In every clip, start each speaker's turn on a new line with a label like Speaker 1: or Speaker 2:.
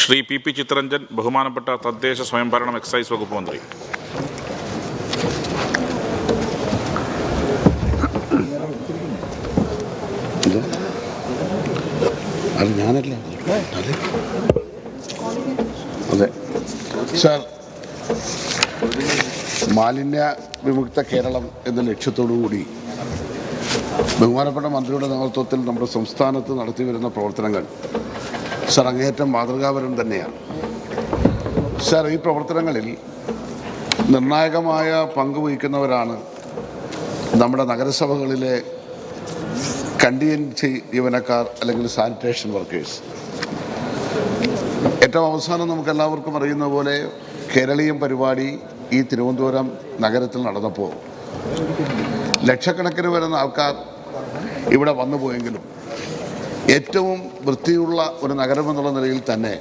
Speaker 1: Shri P P Chitharanjan ബഹുമാനപ്പെട്ട തദ്ദേശ സ്വയംഭരണം excise വകുപ്പ് മന്ത്രി.
Speaker 2: ഞാനല്ല? അതെ. സാർ മാലിന്യ വിമുക്ത കേരളം എന്ന ലക്ഷ്യത്തോടു കൂടി ബഹുമാനപ്പെട്ട മന്ത്രിയുടെ നേതൃത്വത്തിൽ നമ്മുടെ സംസ്ഥാനത്ത് നടത്തി വരുന്ന പ്രവർത്തനങ്ങൾ സർ അങ്ങേറ്റം മാതൃകാപരം തന്നെയാണ്. സർ ഈ പ്രവർത്തനങ്ങളിൽ നിർണായകമായ പങ്കുവഹിക്കുന്നവരാണ് നമ്മുടെ നഗരസഭകളിലെ കണ്ടിയൻസി ജീവനക്കാർ അല്ലെങ്കിൽ സാനിറ്റേഷൻ വർക്കേഴ്സ്. ഏറ്റവും അവസാനം നമുക്കെല്ലാവർക്കും അറിയുന്ന പോലെ കേരളീയം പരിപാടി ഈ തിരുവനന്തപുരം നഗരത്തിൽ നടന്നപ്പോൾ ലക്ഷക്കണക്കിന് വരുന്ന ആൾക്കാർ ഇവിടെ വന്നു പോയെങ്കിലും ഏറ്റവും വൃത്തിയുള്ള ഒരു നഗരം എന്നുള്ള നിലയിൽ തന്നെ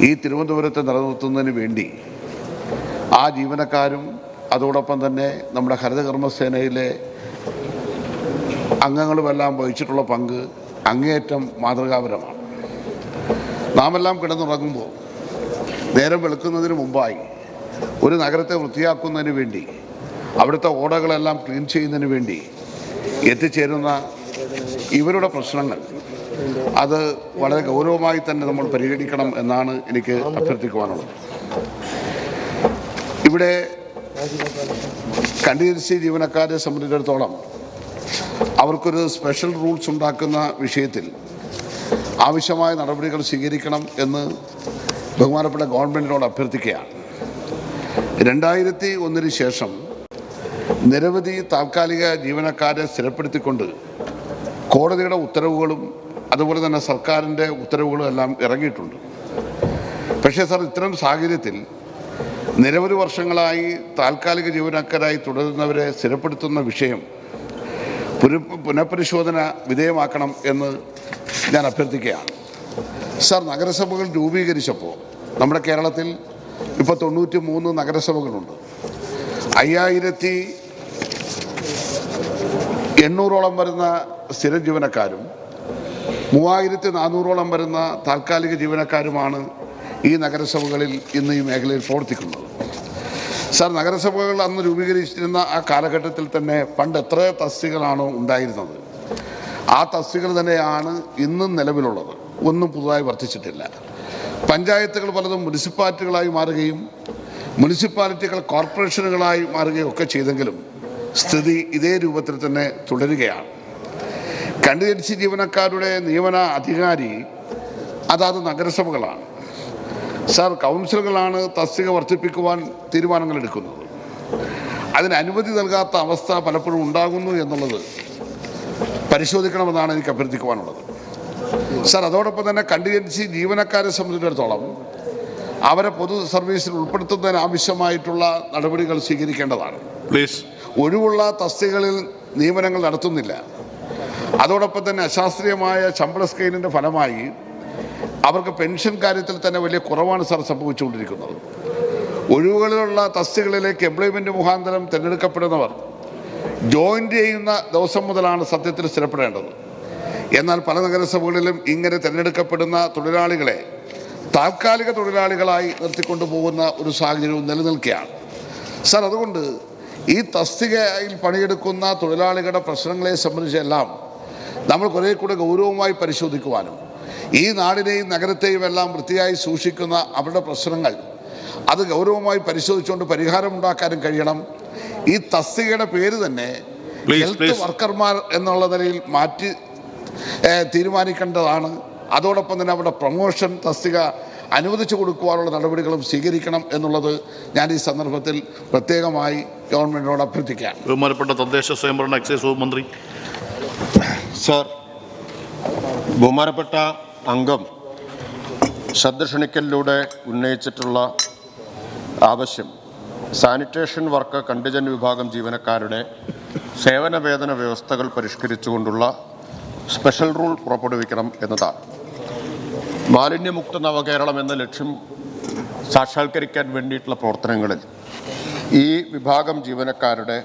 Speaker 2: ഈ തിരുവനന്തപുരത്തെ നിലനിർത്തുന്നതിന് വേണ്ടി ആ ജീവനക്കാരും അതോടൊപ്പം തന്നെ നമ്മുടെ ഹരിതകർമ്മസേനയിലെ അംഗങ്ങളുമെല്ലാം വഹിച്ചിട്ടുള്ള പങ്ക് അങ്ങേയറ്റം മാതൃകാപരമാണ്. നാമെല്ലാം കിടന്നുറങ്ങുമ്പോൾ നേരം വെളുക്കുന്നതിന് മുമ്പായി ഒരു നഗരത്തെ വൃത്തിയാക്കുന്നതിന് വേണ്ടി അവിടുത്തെ ഓടകളെല്ലാം ക്ലീൻ ചെയ്യുന്നതിന് വേണ്ടി എത്തിച്ചേരുന്ന ഇവരുടെ പ്രശ്നങ്ങൾ. അത് വളരെ ഗൗരവമായി തന്നെ നമ്മൾ പരിഗണിക്കണം എന്നാണ് എനിക്ക് അഭ്യർത്ഥിക്കുവാനുള്ളത്. ഇവിടെ കണ്ടിജൻസി ജീവനക്കാരെ സംബന്ധിച്ചിടത്തോളം അവർക്കൊരു സ്പെഷ്യൽ റൂൾസ് ഉണ്ടാക്കുന്ന വിഷയത്തിൽ ആവശ്യമായ നടപടികൾ സ്വീകരിക്കണം എന്ന് ബഹുമാനപ്പെട്ട ഗവൺമെന്റിനോട് അഭ്യർത്ഥിക്കുകയാണ്. രണ്ടായിരത്തി ഒന്നിന് ശേഷം നിരവധി താൽക്കാലിക ജീവനക്കാരെ സ്ഥിരപ്പെടുത്തിക്കൊണ്ട് കോടതിയുടെ ഉത്തരവുകളും അതുപോലെ തന്നെ സർക്കാരിന്റെ ഉത്തരവുകളും എല്ലാം ഇറങ്ങിയിട്ടുണ്ട്. പക്ഷേ സാർ ഇത്തരം സാഹചര്യത്തിൽ നിരവധി വർഷങ്ങളായി താൽക്കാലിക ജീവനക്കാരായി തുടരുന്നവരെ സ്ഥിരപ്പെടുത്തുന്ന വിഷയം പുനഃ പുനഃപരിശോധന വിധേയമാക്കണം എന്ന് ഞാൻ അഭ്യർത്ഥിക്കുകയാണ്. സാർ നഗരസഭകൾ രൂപീകരിച്ചപ്പോൾ നമ്മുടെ കേരളത്തിൽ ഇപ്പോൾ തൊണ്ണൂറ്റി മൂന്ന് നഗരസഭകളുണ്ട്. അയ്യായിരത്തി എണ്ണൂറോളം വരുന്ന സ്ഥിരം ജീവനക്കാരും മൂവായിരത്തി നാനൂറോളം വരുന്ന താൽക്കാലിക ജീവനക്കാരുമാണ് ഈ നഗരസഭകളിൽ ഇന്ന് ഈ മേഖലയിൽ പ്രവർത്തിക്കുന്നത്. സാർ നഗരസഭകൾ അന്ന് രൂപീകരിച്ചിരുന്ന ആ കാലഘട്ടത്തിൽ തന്നെ പണ്ട് എത്ര തസ്തികളാണോ ഉണ്ടായിരുന്നത്. ആ തസ്തികൾ തന്നെയാണ് ഇന്നും നിലവിലുള്ളത്. ഒന്നും പുതുതായി വർദ്ധിച്ചിട്ടില്ല. പഞ്ചായത്തുകൾ പലതും മുനിസിപ്പാലിറ്റികളായി മാറുകയും മുനിസിപ്പാലിറ്റികൾ കോർപ്പറേഷനുകളായി മാറുകയും ഒക്കെ ചെയ്തെങ്കിലും സ്ഥിതി ഇതേ രൂപത്തിൽ തന്നെ തുടരുകയാണ്. കണ്ടുതിരിച്ച് ജീവനക്കാരുടെ നിയമന അധികാരി അതാത് നഗരസഭകളാണ്. സാർ കൗൺസിലുകളാണ് തസ്തിക വർദ്ധിപ്പിക്കുവാൻ തീരുമാനങ്ങൾ എടുക്കുന്നത് അതിന് അനുമതി നൽകാത്ത അവസ്ഥ പലപ്പോഴും ഉണ്ടാകുന്നു എന്നുള്ളത് പരിശോധിക്കണമെന്നാണ് എനിക്ക് അഭ്യർത്ഥിക്കുവാനുള്ളത്. സാർ അതോടൊപ്പം തന്നെ കണ്ടിജൻസി ജീവനക്കാരെ സംബന്ധിച്ചിടത്തോളം അവരെ പൊതു സർവീസിൽ ഉൾപ്പെടുത്തുന്നതിന് ആവശ്യമായിട്ടുള്ള നടപടികൾ സ്വീകരിക്കേണ്ടതാണ്.
Speaker 1: പ്ലീസ്
Speaker 2: ഒഴിവുള്ള തസ്തികകളിൽ നിയമനങ്ങൾ നടത്തുന്നില്ല. അതോടൊപ്പം തന്നെ അശാസ്ത്രീയമായ ശമ്പള സ്കെയിലിന്റെ ഫലമായി അവർക്ക് പെൻഷൻ കാര്യത്തിൽ തന്നെ വലിയ കുറവാണ് സാർ സംഭവിച്ചുകൊണ്ടിരിക്കുന്നത്. ഒഴിവുകളിലുള്ള തസ്തികകളിലേക്ക് എംപ്ലോയ്മെന്റ് മുഖാന്തരം തിരഞ്ഞെടുക്കപ്പെടുന്നവർ ജോയിൻ ചെയ്യുന്ന ദിവസം മുതലാണ് സത്യത്തിൽ സ്ഥിരപ്പെടേണ്ടത്. എന്നാൽ പല നഗരസഭകളിലും ഇങ്ങനെ തിരഞ്ഞെടുക്കപ്പെടുന്ന തൊഴിലാളികളെ താൽക്കാലിക തൊഴിലാളികളായി നിർത്തിക്കൊണ്ടു പോകുന്ന ഒരു സാഹചര്യവും നിലനിൽക്കുകയാണ്. സാർ അതുകൊണ്ട് ഈ തസ്തികയിൽ പണിയെടുക്കുന്ന തൊഴിലാളികളുടെ പ്രശ്നങ്ങളെ സംബന്ധിച്ചെല്ലാം നമ്മൾ കുറേ കൂടെ ഗൗരവമായി പരിശോധിക്കുവാനും ഈ നാടിനെയും നഗരത്തെയും എല്ലാം വൃത്തിയായി സൂക്ഷിക്കുന്ന അവരുടെ പ്രശ്നങ്ങൾ അത് ഗൗരവമായി പരിശോധിച്ചുകൊണ്ട് പരിഹാരമുണ്ടാക്കാനും കഴിയണം. ഈ തസ്തികയുടെ പേര് തന്നെ ഹെൽത്ത് വർക്കർമാർ എന്നുള്ള നിലയിൽ മാറ്റി തീരുമാനിക്കേണ്ടതാണ്. അതോടൊപ്പം തന്നെ അവരുടെ പ്രൊമോഷൻ തസ്തിക അനുവദിച്ചു കൊടുക്കുവാനുള്ള നടപടികളും സ്വീകരിക്കണം എന്നുള്ളത് ഞാൻ ഈ സന്ദർഭത്തിൽ പ്രത്യേകമായി ഗവൺമെന്റിനോട് അഭ്യർത്ഥിക്കാം
Speaker 1: ബഹുമാനപ്പെട്ട തദ്ദേശ സ്വയംഭരണ എക്സൈസ് വകുപ്പ് മന്ത്രി.
Speaker 3: സർ ബഹുമാനപ്പെട്ട അംഗം ശബ്ദക്ഷണിക്കലിലൂടെ ഉന്നയിച്ചിട്ടുള്ള ആവശ്യം സാനിറ്റേഷൻ വർക്ക് കണ്ടിജൻ വിഭാഗം ജീവനക്കാരുടെ സേവന വേതന വ്യവസ്ഥകൾ പരിഷ്കരിച്ചുകൊണ്ടുള്ള സ്പെഷ്യൽ റൂൾ പുറപ്പെടുവിക്കണം എന്നതാണ്. മാലിന്യമുക്ത നവകേരളം എന്ന ലക്ഷ്യം സാക്ഷാത്കരിക്കാൻ വേണ്ടിയിട്ടുള്ള പ്രവർത്തനങ്ങളിൽ ഈ വിഭാഗം ജീവനക്കാരുടെ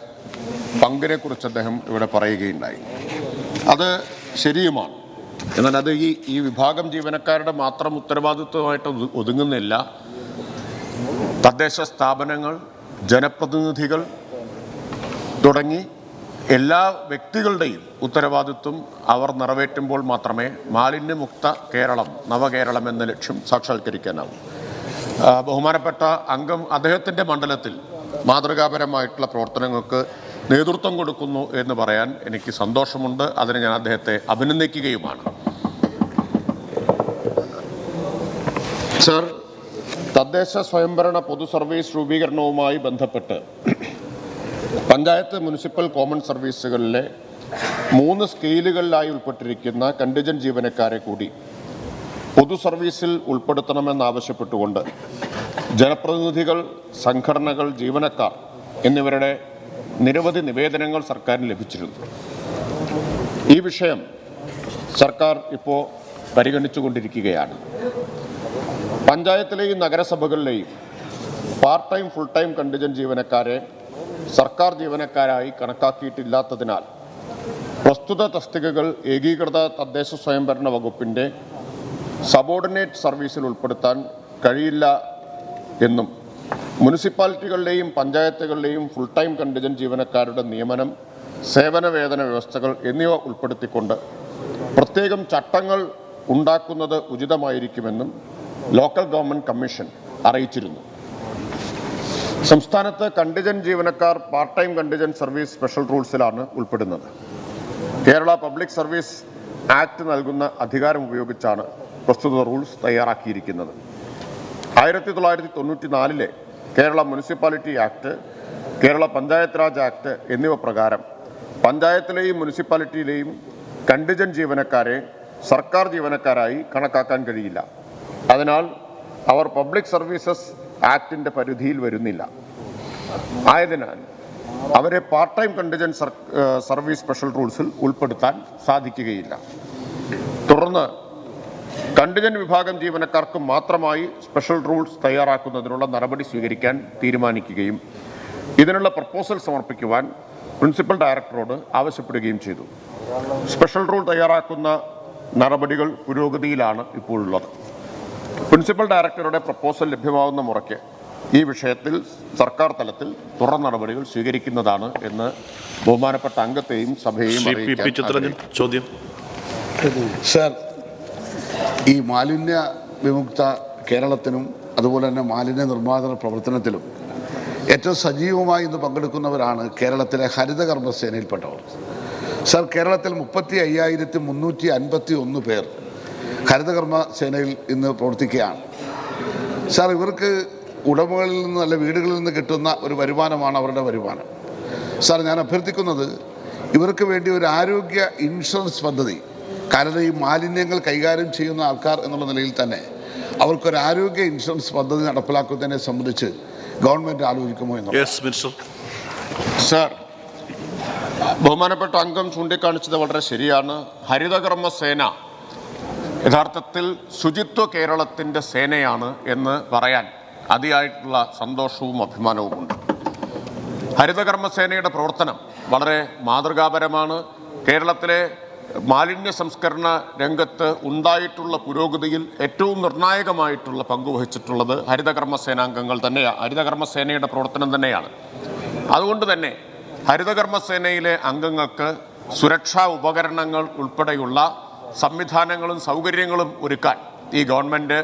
Speaker 3: പങ്കിനെക്കുറിച്ച് അദ്ദേഹം ഇവിടെ പറയുകയുണ്ടായി. അത് ശരിയുമാണ്. എന്നാൽ അത് ഈ ഈ വിഭാഗം ജീവനക്കാരുടെ മാത്രം ഉത്തരവാദിത്വമായിട്ട് ഒതുങ്ങുന്നില്ല. തദ്ദേശ സ്ഥാപനങ്ങൾ ജനപ്രതിനിധികൾ തുടങ്ങി എല്ലാ വ്യക്തികളുടെയും ഉത്തരവാദിത്വം അവർ നിറവേറ്റുമ്പോൾ മാത്രമേ മാലിന്യമുക്ത കേരളം നവകേരളം എന്ന ലക്ഷ്യം സാക്ഷാത്കരിക്കാനാവൂ. ബഹുമാനപ്പെട്ട അംഗം അദ്ദേഹത്തിന്റെ മണ്ഡലത്തിൽ മാതൃകാപരമായിട്ടുള്ള പ്രവർത്തനങ്ങൾക്ക് നേതൃത്വം കൊടുക്കുന്നു എന്ന് പറയാൻ എനിക്ക് സന്തോഷമുണ്ട്. അതിന് ഞാൻ അദ്ദേഹത്തെ അഭിനന്ദിക്കുകയുമാണ്. സർ തദ്ദേശ സ്വയംഭരണ പൊതു സർവീസ് രൂപീകരണവുമായി ബന്ധപ്പെട്ട് പഞ്ചായത്ത് മുനിസിപ്പൽ കോമൺ സർവീസുകളിലെ മൂന്ന് സ്കെയിലുകളിലായി ഉൾപ്പെട്ടിരിക്കുന്ന കണ്ടിജന്റ് ജീവനക്കാരെ കൂടി പൊതു സർവീസിൽ ഉൾപ്പെടുത്തണമെന്നാവശ്യപ്പെട്ടുകൊണ്ട് ജനപ്രതിനിധികൾ സംഘടനകൾ ജീവനക്കാർ എന്നിവരുടെ നിരവധി നിവേദനങ്ങൾ സർക്കാരിന് ലഭിച്ചിരുന്നു. ഈ വിഷയം സർക്കാർ ഇപ്പോൾ പരിഗണിച്ചുകൊണ്ടിരിക്കുകയാണ്. പഞ്ചായത്തിലെയും നഗരസഭകളിലെയും part time full time contingent ജീവനക്കാരെ സർക്കാർ ജീവനക്കാരായി കണക്കാക്കിയിട്ടില്ലാത്തതിനാൽ പ്രസ്തുത തസ്തികകൾ ഏകീകൃത തദ്ദേശ സ്വയംഭരണ വകുപ്പിന്റെ സബോർഡിനേറ്റ് സർവീസിൽ ഉൾപ്പെടുത്താൻ കഴിയില്ല എന്നും മുനിസിപ്പാലിറ്റികളിലെയും പഞ്ചായത്തുകളിലെയും ഫുൾ ടൈം കണ്ടിജൻ ജീവനക്കാരുടെ നിയമനം സേവന വേതന വ്യവസ്ഥകൾ എന്നിവ ഉൾപ്പെടുത്തിക്കൊണ്ട് പ്രത്യേകം ചട്ടങ്ങൾ ഉണ്ടാക്കുന്നത് ഉചിതമായിരിക്കുമെന്നും ലോക്കൽ ഗവൺമെന്റ് കമ്മീഷൻ അറിയിച്ചിരുന്നു. സംസ്ഥാനത്ത് കണ്ടിജൻ ജീവനക്കാർ part time contingent service special റൂൾസിലാണ് ഉൾപ്പെടുന്നത്. കേരള പബ്ലിക് സർവീസ് ആക്ട് നൽകുന്ന അധികാരം ഉപയോഗിച്ചാണ് പ്രസ്തുത റൂൾസ് തയ്യാറാക്കിയിരിക്കുന്നത്. ആയിരത്തി തൊള്ളായിരത്തി തൊണ്ണൂറ്റി നാലിലെ Kerala municipality act Kerala panchayat Raj act എന്നിവ പ്രകാരം പഞ്ചായത്തിലെയും മുനിസിപ്പാലിറ്റിയിലെയും കണ്ടിജൻ ജീവനക്കാരെ സർക്കാർ ജീവനക്കാരായി കണക്കാക്കാൻ കഴിയില്ല. അതിനാൽ അവർ പബ്ലിക് സർവീസസ് ആക്ടിന്റെ പരിധിയിൽ വരുന്നില്ല. ആയതിനാൽ അവരെ part time contingent service special റൂൾസിൽ ഉൾപ്പെടുത്താൻ സാധിക്കുകയില്ല. തുടർന്ന് കണ്ടിജൻ വിഭാഗം ജീവനക്കാർക്ക് മാത്രമായി സ്പെഷ്യൽ റൂൾസ് തയ്യാറാക്കുന്നതിനുള്ള നടപടി സ്വീകരിക്കാൻ തീരുമാനിക്കുകയും ഇതിനുള്ള പ്രപ്പോസൽ സമർപ്പിക്കുവാൻ പ്രിൻസിപ്പൽ ഡയറക്ടറോട് ആവശ്യപ്പെടുകയും ചെയ്തു. സ്പെഷ്യൽ റൂൾ തയ്യാറാക്കുന്ന നടപടികൾ പുരോഗതിയിലാണ് ഇപ്പോഴുള്ളത്. പ്രിൻസിപ്പൽ ഡയറക്ടറുടെ പ്രപ്പോസൽ ലഭ്യമാവുന്ന മുറയ്ക്ക് ഈ വിഷയത്തിൽ സർക്കാർ തലത്തിൽ തുടർ നടപടികൾ സ്വീകരിക്കുന്നതാണ് എന്ന് ബഹുമാനപ്പെട്ട അംഗത്തെയും സഭയെയും
Speaker 1: ചോദ്യം?
Speaker 2: സർ ഈ മാലിന്യ വിമുക്ത കേരളത്തിനും അതുപോലെ തന്നെ മാലിന്യ നിർമ്മാർജന പ്രവർത്തനത്തിലും ഏറ്റവും സജീവമായി ഇന്ന് പങ്കെടുക്കുന്നവരാണ് കേരളത്തിലെ ഹരിത കർമ്മസേനയിൽപ്പെട്ടവർ സർ കേരളത്തിൽ മുപ്പത്തി അയ്യായിരത്തി മുന്നൂറ്റി അൻപത്തി ഒന്ന് പേർ ഹരിതകർമ്മ സേനയിൽ ഇന്ന് പ്രവർത്തിക്കുകയാണ്. സാർ ഇവർക്ക് ഉടമകളിൽ നിന്ന് അല്ല വീടുകളിൽ നിന്ന് കിട്ടുന്ന ഒരു വരുമാനമാണ് അവരുടെ വരുമാനം. സാർ ഞാൻ അഭ്യർത്ഥിക്കുന്നത് ഇവർക്ക് വേണ്ടി ഒരു ആരോഗ്യ ഇൻഷുറൻസ് പദ്ധതി കാരണം ഈ മാലിന്യങ്ങൾ കൈകാര്യം ചെയ്യുന്ന ആൾക്കാർ എന്നുള്ള നിലയിൽ തന്നെ അവർക്കൊരു ആരോഗ്യ ഇൻഷുറൻസ് പദ്ധതി നടപ്പിലാക്കുന്നതിനെ സംബന്ധിച്ച് ഗവൺമെന്റ് ആലോചിക്കുമോ എന്ന്.
Speaker 1: Sir minister.
Speaker 3: സർ ബഹുമാനപ്പെട്ട അംഗം ചൂണ്ടിക്കാണിച്ചത് വളരെ ശരിയാണ്. ഹരിതകർമ്മ സേന യഥാർത്ഥത്തിൽ ശുചിത്വ കേരളത്തിന്റെ സേനയാണ് എന്ന് പറയാൻ അതിയായിട്ടുള്ള സന്തോഷവും അഭിമാനവുമുണ്ട്. ഹരിതകർമ്മ സേനയുടെ പ്രവർത്തനം വളരെ മാതൃകാപരമാണ്. കേരളത്തിലെ മാലിന്യ സംസ്കരണ രംഗത്ത് ഉണ്ടായിട്ടുള്ള പുരോഗതിയിൽ ഏറ്റവും നിർണായകമായിട്ടുള്ള പങ്ക് വഹിച്ചിട്ടുള്ളത് ഹരിതകർമ്മ സേനാംഗങ്ങൾ തന്നെയാണ് ഹരിതകർമ്മസേനയുടെ പ്രവർത്തനം തന്നെയാണ്. അതുകൊണ്ട് തന്നെ ഹരിതകർമ്മസേനയിലെ അംഗങ്ങൾക്ക് സുരക്ഷാ ഉപകരണങ്ങൾ ഉൾപ്പെടെയുള്ള സംവിധാനങ്ങളും സൗകര്യങ്ങളും ഒരുക്കാൻ ഈ ഗവൺമെന്റ്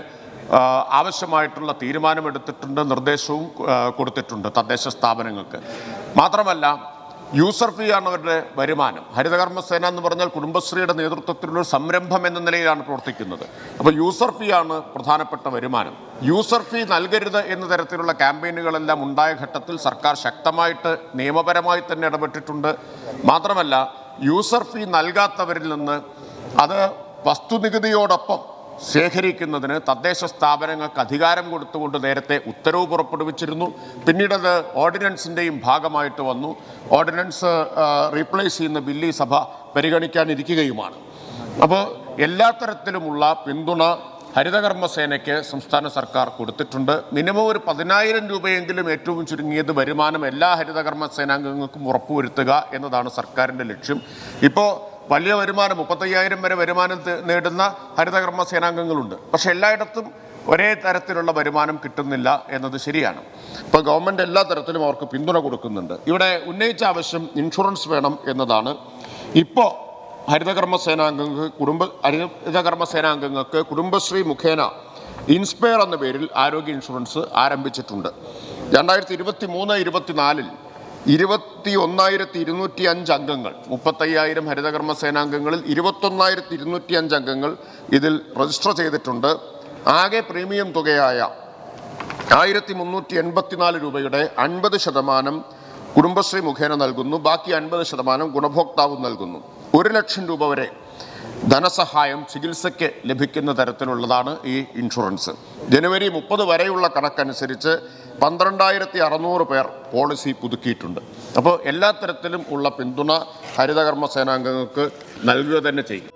Speaker 3: ആവശ്യമായിട്ടുള്ള തീരുമാനമെടുത്തിട്ടുണ്ട് നിർദ്ദേശവും കൊടുത്തിട്ടുണ്ട് തദ്ദേശ സ്ഥാപനങ്ങൾക്ക്. മാത്രമല്ല യൂസർ ഫീ ആണ് അവരുടെ വരുമാനം. ഹരിതകർമ്മസേന എന്ന് പറഞ്ഞാൽ കുടുംബശ്രീയുടെ നേതൃത്വത്തിലുള്ള സംരംഭം എന്ന നിലയിലാണ് പ്രവർത്തിക്കുന്നത്. അപ്പോൾ യൂസർ ഫീ ആണ് പ്രധാനപ്പെട്ട വരുമാനം. യൂസർ ഫീ നൽകരുത് എന്ന തരത്തിലുള്ള ക്യാമ്പയിനുകളെല്ലാം ഉണ്ടായ ഘട്ടത്തിൽ സർക്കാർ ശക്തമായിട്ട് നിയമപരമായി തന്നെ ഇടപെട്ടിട്ടുണ്ട്. മാത്രമല്ല യൂസർ ഫീ നൽകാത്തവരിൽ നിന്ന് അത് വസ്തുനികുതിയോടൊപ്പം ശേഖരിക്കുന്നതിന് തദ്ദേശ സ്ഥാപനങ്ങൾക്ക് അധികാരം കൊടുത്തുകൊണ്ട് നേരത്തെ ഉത്തരവ് പുറപ്പെടുവിച്ചിരുന്നു. പിന്നീടത് ഓർഡിനൻസിന്റെയും ഭാഗമായിട്ട് വന്നു. ഓർഡിനൻസ് റീപ്ലേസ് ചെയ്യുന്ന ബില്ല് സഭ പരിഗണിക്കാനിരിക്കുകയുമാണ്. അപ്പോൾ എല്ലാ തരത്തിലുമുള്ള പിന്തുണ ഹരിതകർമ്മസേനയ്ക്ക് സംസ്ഥാന സർക്കാർ കൊടുത്തിട്ടുണ്ട്. മിനിമം ഒരു പതിനായിരം രൂപയെങ്കിലും ഏറ്റവും ചുരുങ്ങിയത് വരുമാനം എല്ലാ ഹരിതകർമ്മ സേനാംഗങ്ങൾക്കും ഉറപ്പുവരുത്തുക എന്നതാണ് സർക്കാരിന്റെ ലക്ഷ്യം. ഇപ്പോൾ വലിയ വരുമാനം മുപ്പത്തയ്യായിരം വരെ വരുമാനം നേടുന്ന ഹരിതകർമ്മ സേനാംഗങ്ങളുണ്ട്. പക്ഷെ എല്ലായിടത്തും ഒരേ തരത്തിലുള്ള വരുമാനം കിട്ടുന്നില്ല എന്നത് ശരിയാണ്. ഇപ്പോൾ ഗവൺമെന്റ് എല്ലാ തരത്തിലും അവർക്ക് പിന്തുണ കൊടുക്കുന്നുണ്ട്. ഇവിടെ ഉന്നയിച്ച ആവശ്യം ഇൻഷുറൻസ് വേണം എന്നതാണ്. ഇപ്പോൾ ഹരിതകർമ്മ സേനാംഗങ്ങൾക്ക് കുടുംബ ഹരിതകർമ്മ സേനാംഗങ്ങൾക്ക് കുടുംബശ്രീ മുഖേന ഇൻസ്പയർ എന്ന പേരിൽ ആരോഗ്യ ഇൻഷുറൻസ് ആരംഭിച്ചിട്ടുണ്ട്. രണ്ടായിരത്തി ഇരുപത്തി മൂന്ന് ഇരുപത്തിനാലിൽ ഇരുപത്തി ഒന്നായിരത്തി ഇരുന്നൂറ്റി അഞ്ച് അംഗങ്ങൾ. മുപ്പത്തയ്യായിരം ഹരിതകർമ്മ സേനാംഗങ്ങളിൽ ഇരുപത്തൊന്നായിരത്തി ഇരുന്നൂറ്റി അഞ്ച് അംഗങ്ങൾ ഇതിൽ രജിസ്റ്റർ ചെയ്തിട്ടുണ്ട്. ആകെ പ്രീമിയം തുകയായ ആയിരത്തി മുന്നൂറ്റി എൺപത്തിനാല് രൂപയുടെ അൻപത് ശതമാനം കുടുംബശ്രീ മുഖേന നൽകുന്നു. ബാക്കി അൻപത് ശതമാനം ഗുണഭോക്താവ് നൽകുന്നു. ഒരു ലക്ഷം രൂപ വരെ ധനസഹായം ചികിത്സയ്ക്ക് ലഭിക്കുന്ന തരത്തിലുള്ളതാണ് ഈ ഇൻഷുറൻസ് ജനുവരി മുപ്പത് വരെയുള്ള കണക്കനുസരിച്ച് പന്ത്രണ്ടായിരത്തി അറുന്നൂറ് പേർ പോളിസി പുതുക്കിയിട്ടുണ്ട്. അപ്പോൾ എല്ലാ തരത്തിലും ഉള്ള പിന്തുണ ഹരിതകർമ്മ സേനാംഗങ്ങൾക്ക് നൽകുക തന്നെ ചെയ്യും.